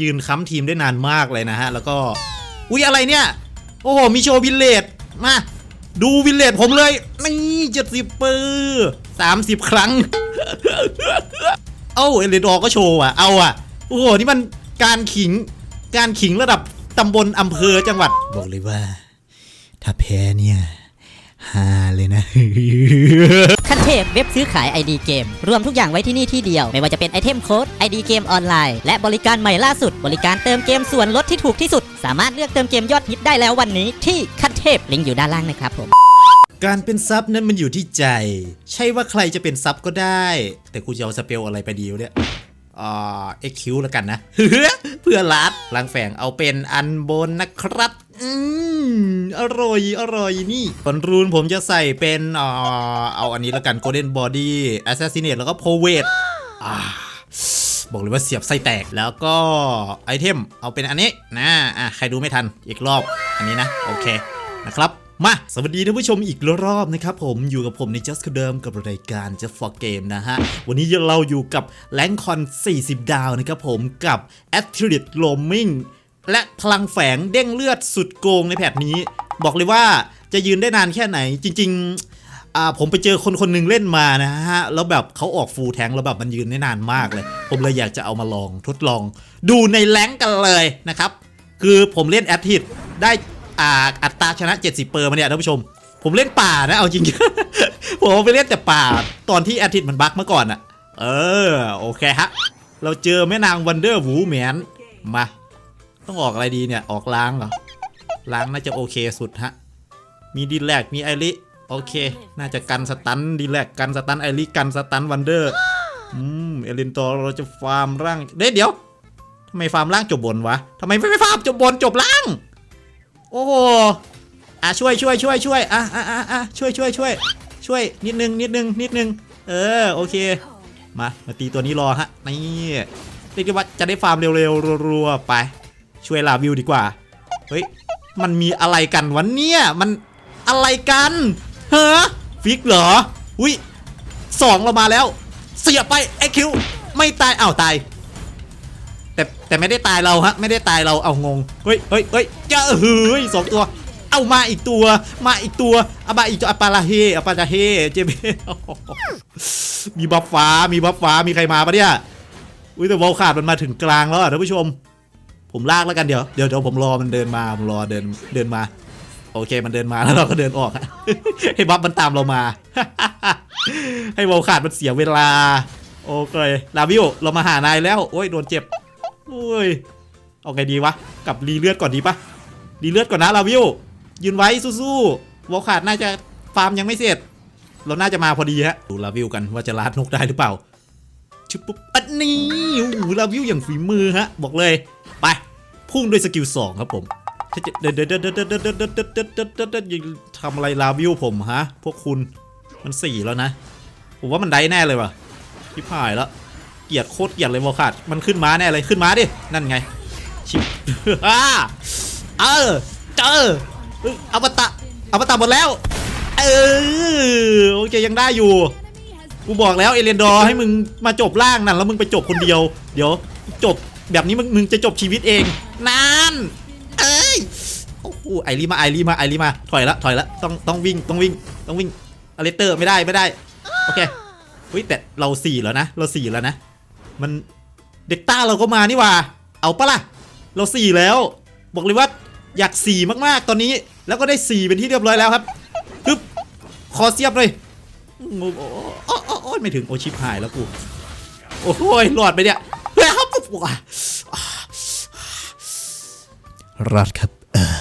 ยืนค้ำทีมได้นานมากเลยนะฮะ แล้วก็ อุ๊ย อะไรเนี่ย โอ้โห มีโชว์วิลเลจมา ดูวิลเลจผมเลย นี่เจ็ดสิบปือสามสิบครั้ง เอ้าเอเลดอร์ก็โชว์อะ เอาอะ โอ้โห นี่มันการขิง การขิงระดับตำบลอำเภอจังหวัด บอกเลยว่า ถ้าแพ้เนี่ย ฮาเลยนะ ขั้นเทพเว็บซื้อขาย ID เกม รวมทุกอย่างไว้ที่นี่ที่เดียว ไม่ว่าจะเป็นไอเทมโค้ด ID เกมออนไลน์ และบริการใหม่ล่าสุด บริการเติมเกมส่วนลดที่ถูกที่สุด สามารถเลือกเติมเกมยอดฮิตได้แล้ววันนี้ ที่ขั้นเทพลิงก์อยู่ด้านล่างนะครับผมการเป็นซับนั้นมันอยู่ที่ใจ ใช่ว่าใครจะเป็นซับก็ได้ แต่กูจะเอาสเปลอะไรไปดีวะเนี่ยอ่าเอ็กคิวแล้วกันนะเพื่อลัดลังแฝงเอาเป็นอันบนนะครับ อืม อร่อยอร่อยนี่บอลรูนผมจะใส่เป็นอ่าเอาอันนี้แล้วกัน Golden Body Assassinate แล้วก็ p o v e t อ่าบอกเลยว่าเสียบไส้แตกแล้วก็ไอเทมเอาเป็นอันนี้นะอะใครดูไม่ทันอีกรอบอันนี้นะ โอเคนะครับ มาสวัสดีท่านผู้ชมอีกรอบนะครับผมอยู่กับผมใน Just เดิมกับรายการ Just for Game นะฮะ วันนี้เราอยู่กับแ a งคอน 40 ดาวนะครับผมกับ a t h l e t Roaming และพลังแฝงเด้งเลือดสุดโกงในแพทนี้ บอกเลยว่าจะยืนได้นานแค่ไหนจริงๆอ่าผมไปเจอคนคนหนึงเล่นมานะฮะ แล้วแบบเขาออกฟูลแทงแล้วแบบมันยืนได้นานมากเลย ผมเลยอยากจะเอามาลองทดลอง ดูในแรงกันเลยนะครับ คือผมเล่นแอดทิดได้อ่าอัตราชนะ 70เปอร์มาเนี่ยท่านผู้ชม ผมเล่นป่านะเอาจริง ผมไปเล่นแต่ป่าตอนที่แอดทิดมันบั๊กเมื่อก่อนอะเออโอเคฮะเราเจอแม่นางวันเดอร์วูแมนมา ต้องออกอะไรดีเนี่ย ออกล้างเหรอ ล้างน่าจะโอเคสุดฮะ มีดีแลกมีไอริโอเค น่าจะกันสตันดีแลกกันสตันไอริกันสตันวันเดอร์ อืม เอลินตอรเราจะฟาร์มร่างเดี๋ยวเดี๋ยวทำไมฟาร์มร่างจบบนวะทำไมไม่ไปฟาร์มจบบนจบล่าง โอ้โหอะช่วยช่วยช่วยช่วยอะอะอะอะช่วยช่วยช่วยช่วยนิดนึงนิดนึงนิดนึง เออโอเค มามาตีตัวนี้รอฮะนี่เรียกว่าจะได้ฟาร์มเร็วๆรัวๆไป ช่วยลาวิวดีกว่า เฮ้ย มันมีอะไรกันวะเนี่ย มันอะไรกันเฮ้อฟิกเหรอ อุ้ยสองเรามาแล้ว เสียไปไอคิวไม่ตายอ้าวตาย แต่แต่ไม่ได้ตายเราฮะ ไม่ได้ตายเราเอางง เฮ้ยเฮ้ยเฮ้ยเจอเฮ้ยสองตัว เอามาอีกตัว มาอีกตัวอาบาอีกตัวอาปาลาเฮอาปาลาเฮเจเบมีบัฟฟ้ามีบัฟฟ้ามีใครมาปะเนี่ย อุ้ยแต่วอลขาดมันมาถึงกลางแล้วอะท่านผู้ชม ผมลากแล้วกันเดี๋ยวเดี๋ยวเดี๋ยวผมรอมันเดินมาผมรอเดินเดินมา โอเคมันเดินมาแล้วเราก็เดินออก ให้บัฟมันตามเรามา ให้วอลขาดมันเสียเวลา โอเคลาวิวเรามาหานายแล้วโอ้ยโดนเจ็บโอ้ยเอาไงดีวะกลับรีเลือดก่อนดีปะรีเลือดก่อนนะลาวิวยืนไว้สู้ๆวอลขาดน่าจะฟาร์มยังไม่เสร็จ เราน่าจะมาพอดีฮะดูลาวิวกันว่าจะลาดนกได้หรือเปล่าชุบปุ๊บอันนี้โอ้โหลาวิวอย่างฝีมือฮะ บอกเลย ไป พุ่งด้วยสกิลสองครับผมเดินเดินเดินเดินเดินเดินเดินเดินเดินเดินเดินเดินเดินทำอะไรลาวิวผมฮะ พวกคุณมันสี่แล้วนะ ผมว่ามันได้แน่เลยว่ะพี่พายแล้ว เกลียดโคตรเกลียดเลยโมขาดมันขึ้นม้าแน่เลยขึ้นม้าดิ นั่นไง ชิบอ่าเออเจอเอ้ยอวตารอวตารหมดแล้ว เออโอเคยังได้อยู่กูบอกแล้วเอเลนดอร์ให้มึงมาจบล่างนั่นแล้วมึงไปจบคนเดียว เดี๋ยวจบ แบบนี้มึงมึงจะจบชีวิตเองนั่นเอ้ยโอ้โหไอรีมาไอรีมาไอรีมาถอยละถอยละต้องต้องวิ่งต้องวิ่งต้องวิ่งอเลสเตอร์ไม่ได้ไม่ได้โอเคเฮ้ยแต่เราสี่แล้วนะเราสี่แล้วนะ มันเด็กต้าเราก็มานี่ว่า เอาปะล่ะเราสี่แล้ว บอกเลยว่าอยากสี่มากๆตอนนี้แล้วก็ได้สี่เป็นที่เรียบร้อยแล้วครับปึ๊บขอเสียบเลยโอ้โอ้โอ้ยไม่ถึงโอชิปหายแล้วกูโอ้โหรอดไปเนี่ย รับว้ารอดครับเออ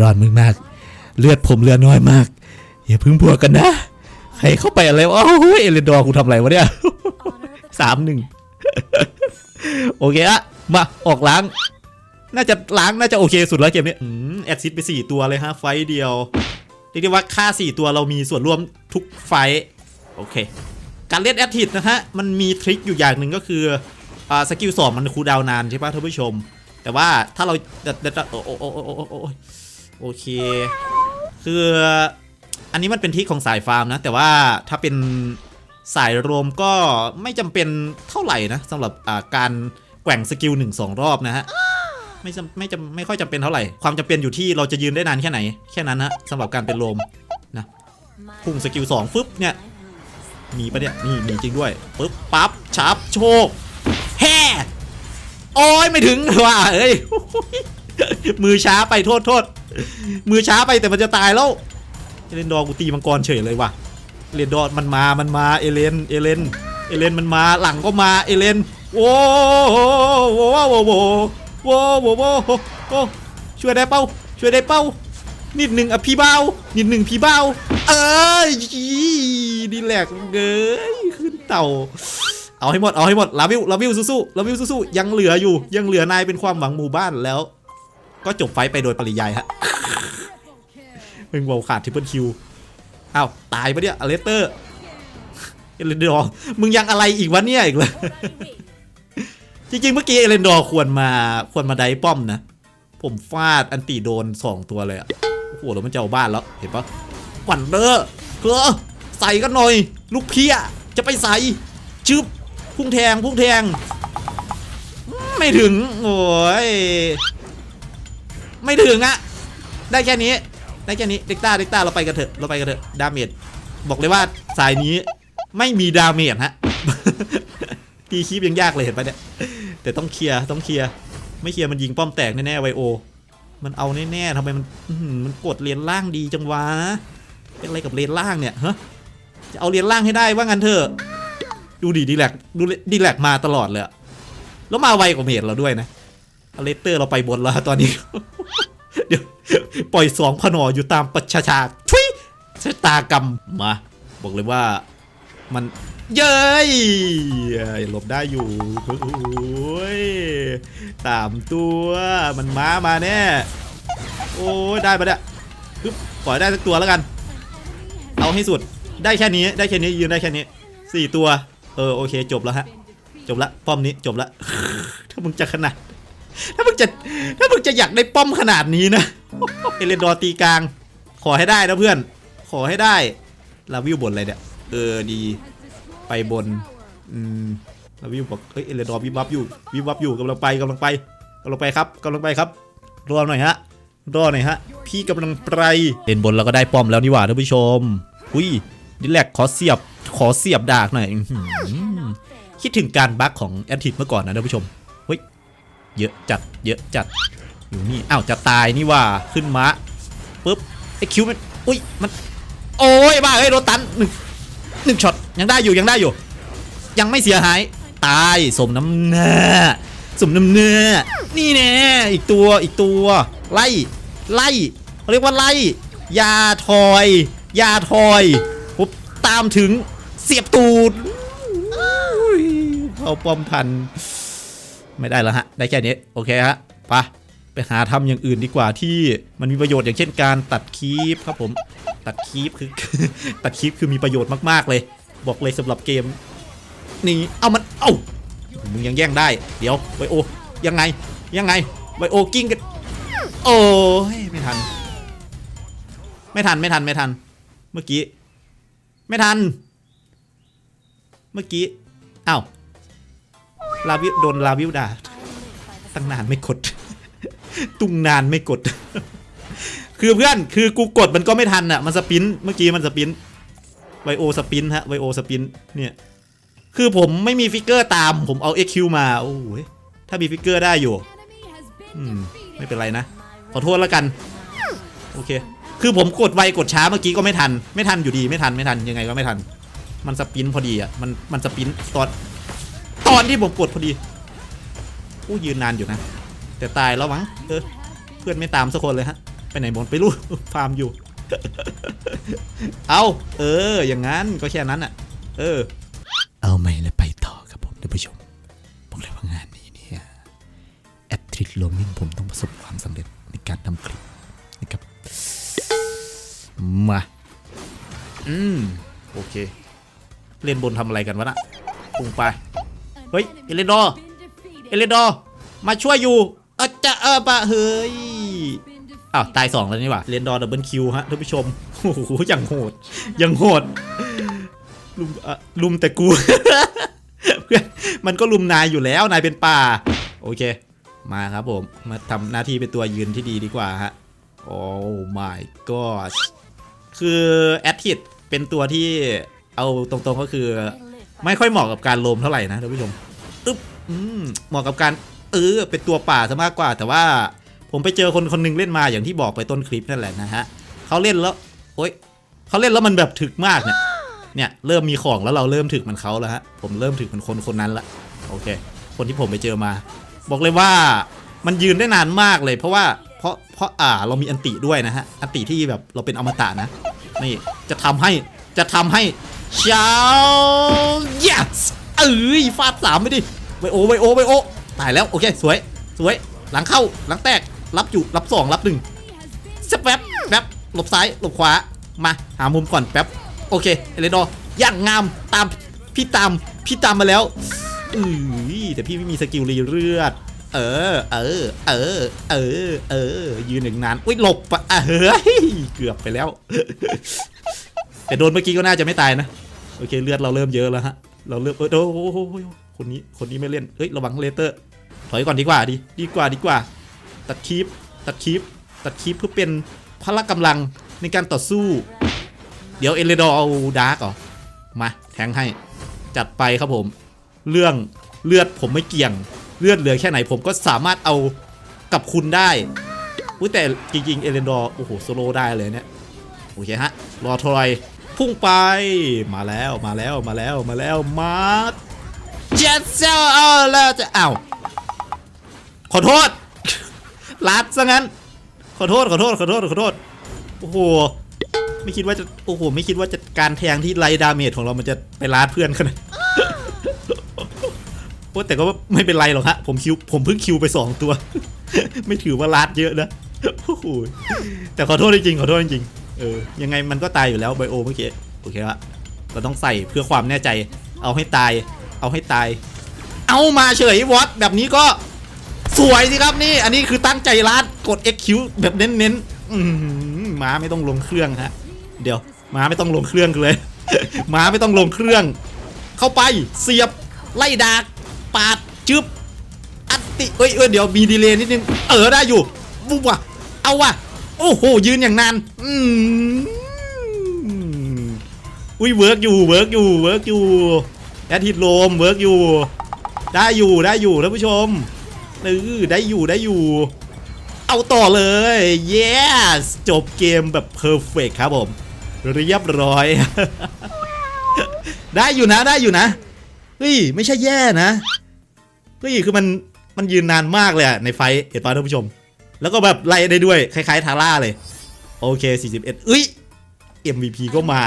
รอดมึงมาก เลือดผมเลือดน้อยมาก อย่าเพึ่งบวกกันนะ ใครเข้าไปอะไรวะโอ้ยเอเลนดอร์กูทำอะไรวะเนี่ยสามหนึ่งโอเคอะมาออกล้าง น่าจะล้างน่าจะโอเคสุดแล้วเกมนี้อืมแอดซิดไป 4 ตัวเลยฮะ ไฟต์เดียวเรียกได้ว่าค่า 4 ตัวเรามีส่วนร่วมทุกไฟต์โอเค การเล่นแอดทิดนะฮะ มันมีทริคอยู่อย่างหนึ่งก็คืออ่า สกิลสองมันคูลดาวนานใช่ปะท่านผู้ชม แต่ว่าถ้าเราเดดเดดโอ้โอ้โอ้โอ้โอ้โอ้โอเค คืออันนี้มันเป็นทริคของสายฟาร์มนะ แต่ว่าถ้าเป็นสายรวมก็ไม่จำเป็นเท่าไหร่นะสำหรับการแกว่งสกิลหนึ่งสองรอบนะฮะไม่จำไม่จำไม่ค่อยจำเป็นเท่าไหร่ ความจำเป็นอยู่ที่เราจะยืนได้นานแค่ไหน แค่นั้นฮะสำหรับการเป็นลมนะพุ่งสกิลสองฟึบเนี่ยมีปะเนี่ยนี่มีจริงด้วยปึ๊บปั๊บชับโชค โอ้ยไม่ถึงว่ะเอ้ยมือช้าไปโทษโทษมือช้าไปแต่มันจะตายแล้วเอเลนดอร์กูตีมังกรเฉยเลยว่ะเอเลนดอร์มันมามันมาเอเลนเอเลนเอเลนมันมาหลังก็มาเอเลนโว้โว้โว้โว้โว้โว้โว้โว้โว้ช่วยได้เป้าช่วยได้เป้านิดหนึ่งอะพี่เบ้านิดหนึ่งพี่เบ้าเอ้ยดีแหลกเกยขึ้นเต่า เอาให้หมดเอาให้หมดลาวิวลาวิวสู้ๆลาวิวสู้ๆยังเหลืออยู่ ยังเหลือนายเป็นความหวังหมู่บ้านแล้ว ก็จบไฟไปโดยปริยายฮะมึงวอลขาดทิปเปิลคิวอ้าวตายปะเนี่ยอเลสเตอร์เอเลนดอร์มึงยังอะไรอีกวะเนี่ยอีกเลยจริงๆเมื่อกี้เอเลนดอร์ควรมาควรมาไดป้อมนะ ผมฟาดอันตีโดน2ตัวเลยอะโอ้โหแล้วมันจะเอาบ้านแล้วเห็นปะหวันเดอร์เกลือใส่กันหน่อย ลูกเพียจะไปใส่ชึบ พุ่งแทงพุ่งแทง ไม่ถึง โอ้ย ไม่ถึงอะได้แค่นี้ ได้แค่นี้เด็กต้าเด็กต้าเราไปกันเถอะ เราไปกันเถอะ ดาเมจ บอกเลยว่าสายนี้ไม่มีดาเมจฮะ ตีคีบยังยากเลยเห็นปะเนี่ย แต่ต้องเคลียร์ ต้องเคลียร์ ไม่เคลียร์มันยิงป้อมแตกแน่ๆไวโอ มันเอาแน่ๆทำไมมันมันกดเลนล่างดีจังวะ เป็นอะไรกับเลนล่างเนี่ยฮะจะเอาเลนล่างให้ได้ว่างั้นเถอะ ดูดีดีแลกดูดีแลกมาตลอดเลยแล้วมาไวกว่าเมจเราด้วยนะอเลสเตอร์เราไปบนแล้วตอนนี้ เดี๋ยว ปล่อยสองพนออยู่ตามประชาชาชุยชะตากรรมมา บอกเลยว่ามันเย้ยหลบได้อยู่โอ้ยสามตัวมันม้ามาแน่ โอ้ได้ปะเนี่ยปึ๊บปล่อยได้สักตัวแล้วกัน เอาให้สุดได้แค่นี้ได้แค่นี้ยืนได้แค่นี้สี่ตัว เออโอเคจบแล้วฮะ จบละป้อมนี้จบละ ถ้ามึงจะขนาด ถ้ามึงจะถ้ามึงจะอยากได้ป้อมขนาดนี้นะเอเลนดอร์ตีกลาง ขอให้ได้นะเพื่อน ขอให้ได้ลาวิวบนอะไรเนี่ยเออดีไปบนอืมลาวิวบอกเฮ้ยเอเลนดอร์วิบวับอยู่วิบวับอยู่กำลังไปกำลังไปกำลังไปครับกำลังไปครับรอหน่อยฮะรอหน่อยฮะ พี่กำลังไปเล่นบนเราก็ได้ป้อมแล้วนี่หว่าท่านผู้ชมอุ้ยดิแลกขอเสียบ ขอเสียบดากหน่อยคิดถึงการบั๊กของแอดทิดเมื่อก่อนนะท่านผู้ชมเฮ้ยเยอะจัดเยอะจัดอยู่นี่อ้าวจะตายนี่ว่าขึ้นมาปุ๊บไอคิวมันอุ้ยมัน โอ้ยบ้าเอ้ยโดนตันหนึ่งหนึ่งช็อตยังได้อยู่ยังได้อยู่ ยังไม่เสียหายตายสมน้ำเนื้อสมน้ำเนื้อนี่แน่อีกตัวอีกตัว ไล่ไล่เขาเรียกว่าไล่ยาทอยยาทอยปุ๊บตามถึง เสียบตูดเข้าป้อมทัน ไม่ได้แล้วฮะ ได้แค่นี้ โอเคฮะไปไปหาทำอย่างอื่นดีกว่าที่มันมีประโยชน์อย่างเช่นการตัดคีปครับผม ตัดคีปคือ ตัดคีปคือมีประโยชน์มากๆเลย บอกเลยสำหรับเกม นี่ เอามัน เอ้ามึงยังแย่งได้ เดี๋ยวไวโอ ยังไง ยังไงไวโอกิ้งกัน โอ้ยไม่ทัน ไม่ทัน ไม่ทัน ไม่ทัน เมื่อกี้ ไม่ทัน มื่อกี้อ้าวลาวิวโดนลาวิวด่าตั้งนานไม่กด ตุ้งนานไม่กด คือเพื่อนคือกูกดมันก็ไม่ทันอะมันสปินเมื่อกี้มันสปินไวโอสปินฮะไวโอสปินเนี่ยคือผมไม่มีฟิกเกอร์ตามผมเอา XQ มาโอ้ยถ้ามีฟิกเกอร์ได้อยู่อืมไม่เป็นไรนะ ขอโทษแล้วกัน โอเค คือผมกดไวกดช้าเมื่อกี้ก็ไม่ทัน ไม่ทันอยู่ดีไม่ทันไม่ทันยังไงก็ไม่ทัน มันสปินพอดีอะมันมันสปินตอนตอนที่ผมกดพอดีอู้ยืนนานอยู่นะ แต่ตายแล้วมั้งเออเพื่อนไม่ตามสักคนเลยฮะ ไปไหนหมดไปรู้ฟาร์มอยู่ เอาเออ อย่างนั้นก็แค่นั้นอะ เออ เอาไม่แล้วไปต่อครับผมท่านผู้ชมบอกเลยว่างานนี้เนี่ยแอดทริกโลมิงผมต้องประสบความสำเร็จในการทำคลิปนะครับมา อืม โอเค เล่นบนทำอะไรกันวะน่ะพุ่งไป เฮ้ย เอเลนดอร์เอเลนดอร์มาช่วยอยู่เออจะเออปะเฮ้ยอ้าวตายสองแล้วนี่หว่าเรนดอร์ดับเบิลคิวฮะท่านผู้ชมโอ้โหอย่างโหดอย่างโหดลุมอะลุมแต่กูเพื่อนมันก็ลุมนายอยู่แล้วนายเป็นป่า โอเค มาครับผมมาทำหน้าที่เป็นตัวยืนที่ดีดีกว่าฮะโอ้ my god คือแอดทิดเป็นตัวที่ เอาตรงๆก็คือ ไม่ค่อยเหมาะกับการโลมเท่าไหร่นะท่านผู้ชมอึ๊บอืมเหมาะกับการเออเป็นตัวป่าซะมากกว่า แต่ว่าผมไปเจอคนคนหนึงเล่นมาอย่างที่บอกไปต้นคลิปนั่นแหละนะฮะเขาเล่นแล้วโอ๊ยเขาเล่นแล้วมันแบบถึกมากเนี่ยเนี่ยเริ่มมีของแล้วเราเริ่มถึกมันเขาแล้วฮะผมเริ่มถึกมันคนคนนั้นละโอเค คนที่ผมไปเจอมา บอกเลยว่ามันยืนได้นานมากเลย เพราะว่าเพราะเพราะอ่าเรามีอันติด้วยนะฮะอันติที่แบบเราเป็นอมตะนะนี่จะทำให้จะทำให้ เช้า yes เอ้ยฟาดสามไปดิไวโอไวโอไวโอตายแล้วโอเคสวยสวยหลังเข้าหลังแตกรับอยู่รับสองรับหนึ่งสแป๊บแป๊บหลบซ้ายหลบขวามาหามุมก่อนแป๊บโอเคเอเลดอร์ย่างงามตามพี่ตามพี่ตามมาแล้วอือแต่พี่ไม่มีสกิลรีเลือดเออ เออ เออ เออ เออ ยืนหนึ่งนาน อุ้ย หลบปะอะเฮ้ย เกือบไปแล้ว แต่โดนเมื่อกี้ก็น่าจะไม่ตายนะ โอเคเลือดเราเริ่มเยอะแล้วฮะ เราเริ่มเออโอ้โหคนนี้คนนี้ไม่เล่น เฮ้ยระวังเลเตอร์ ถอยก่อนดีกว่าดีดีกว่าดีกว่า ตัดคีปตัดคีปตัดคีปเพื่อเป็นพละกำลังในการต่อสู้ เดี๋ยวเอเลดอร์เอาดาร์กเหรอ มาแทงให้ จัดไปครับผม เรื่องเลือดผมไม่เกี่ยง เลือดเหลือแค่ไหนผมก็สามารถเอากับคุณได้อุ้ยแต่จริงๆเอเลนดอร์โอ้โหโซโลได้เลยเนี่ย โอเคฮะ รอทรอย พุ่งไป มาแล้วมาแล้วมาแล้วมาแล้วมาเจ็ดเซลเอาแล้วจะอ้าวขอโทษลัดซะงั้น ขอโทษขอโทษขอโทษขอโทษโอ้โหไม่คิดว่าจะโอ้โหไม่คิดว่าจะการแทงที่ไล่ดาเมจของเรามันจะไปลาดเพื่อนขนาดโอ้แต่ก็ไม่เป็นไรหรอกฮะผมคิวผมเพิ่งคิวไปสองตัว ไม่ถือว่าลาดเยอะนะโอ้โหแต่ขอโทษจริงขอโทษจริง เออ ยังไงมันก็ตายอยู่แล้วไบโอเมื่อกี้ โอเคละเราต้องใส่เพื่อความแน่ใจ เอาให้ตาย เอาให้ตาย เอามาเฉยวอตแบบนี้ก็สวยสิครับนี่ อันนี้คือตั้งใจลาดกด XQ แบบเน้นๆมม้าไม่ต้องลงเครื่องฮะ เดี๋ยวม้าไม่ต้องลงเครื่องเลยม้าไม่ต้องลงเครื่อง เข้าไปเสียบไล่ดากปาดจึบอัตติเอ้ยเอ้ยเดี๋ยวมีดีเลย์นิดนึง เออได้อยู่บุบว่ะ เอาว่ะ โอ้โหยืนอย่างนานอืมอุ้ยเวิร์กอยู่เวิร์กอยู่เวิร์กอยู่แอดฮิตโลมเวิร์กอยู่ ได้อยู่ได้อยู่ท่านผู้ชมเออได้อยู่ได้อยู่ เอาต่อเลย yes จบเกมแบบเพอร์เฟกครับผม เรียบร้อย ได้อยู่นะได้อยู่นะเฮ้ยไม่ใช่แย่นะเฮ้ยคือมันมันยืนนานมากเลยอะในไฟเห็นป่ะท่านผู้ชม แล้วก็แบบไล่ได้ด้วยคล้ายๆทาร่าเลย โอเค 41เอ้ย MVP ก็มา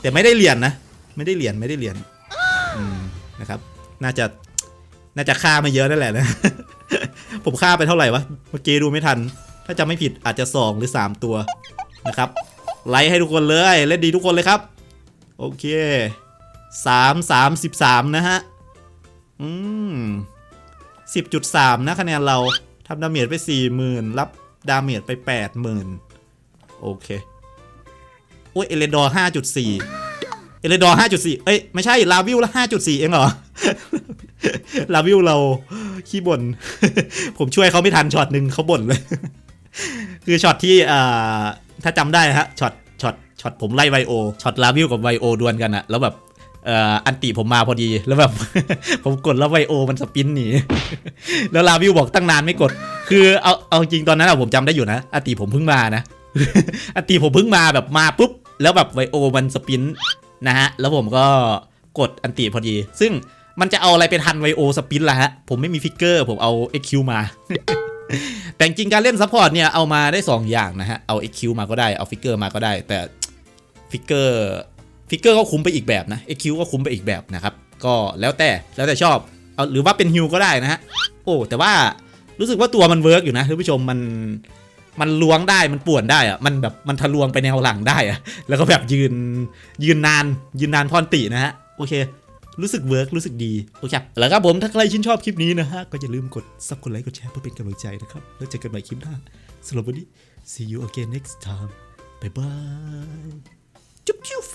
แต่ไม่ได้เหรียญนะ ไม่ได้เหรียญไม่ได้เหรียญนะครับ น่าจะน่าจะฆ่ามาเยอะนั่นแหละนะ ผมฆ่าไปเท่าไหร่วะ เมื่อกี้ดูไม่ทัน ถ้าจำไม่ผิดอาจจะ 2 หรือ 3 ตัวนะครับ ไลค์ให้ทุกคนเลย เล่นดีทุกคนเลยครับ โอเคสามสามสิบสามนะฮะ อืมสิบจุดสามนะ คะแนนเรา ทำดาเมจไปสี่หมื่นรับดาเมจไปแปดหมื่นโอเค โอ้ย เอเลดอร์ห้าจุดสี่เอเลดอร์ห้าจุดสี่เอ้ย ไม่ใช่ ลาวิวละห้าจุดสี่เองเหรอ ลาวิวเราขี้บ่น ผมช่วยเขาไม่ทันช็อตหนึ่งเขาบ่นเลย คือช็อตที่อ่าถ้าจำได้ฮะช็อตช็อตช็อตผมไล่ไวโอช็อตลาวิวกับไวโอดวลกันอะแล้วแบบ อันติผมมาพอดีแล้วแบบ ผมกดแล้วไวโอมันสปินหนีแล้วลาวิวบอกตั้งนานไม่กด คือเอาเอาจริงตอนนั้นผมจำได้อยู่นะอันติผมเพิ่งมานะอันติผมเพิ่งมาแบบมาปุ๊บ แล้วแบบไวโอมันสปินนะฮะแล้วผมก็กดอันติพอดี ซึ่งมันจะเอาอะไรไปทันไวโอสปินล่ะฮะ ผมไม่มีฟิกเกอร์ผมเอา XQ มา แต่จริงการเล่นซัพพอร์ตเนี่ยเอามาได้ 2 อย่างนะฮะ เอา XQ มาก็ได้ เอาฟิกเกอร์มาก็ได้ แต่ฟิกเกอร์ ฟิกเกอร์ก็คุ้มไปอีกแบบนะ XQ ก็คุ้มไปอีกแบบนะครับ ก็แล้วแต่แล้วแต่ชอบเอาหรือว่าเป็นฮิวก็ได้นะฮะโอ้แต่ว่ารู้สึกว่าตัวมันเวิร์กอยู่นะท่านผู้ชมมันมันล้วงได้มันป่วนได้อะมันแบบมันทะลวงไปแนวหลังได้อะแล้วก็แบบยืนยืนนาน ยืนนานพรตินะฮะโอเค รู้สึกเวิร์กรู้สึกดีโอเคแล้วครับผมถ้าใครชื่นชอบคลิปนี้นะฮะก็อย่าลืมกดซับกดไลค์กดแชร์เพื่อเป็นกำลังใจนะครับแล้วเจอกันใหม่คลิปหน้าสำหรับวันนี้ see you again next time bye bye จุ๊บจุ๊บ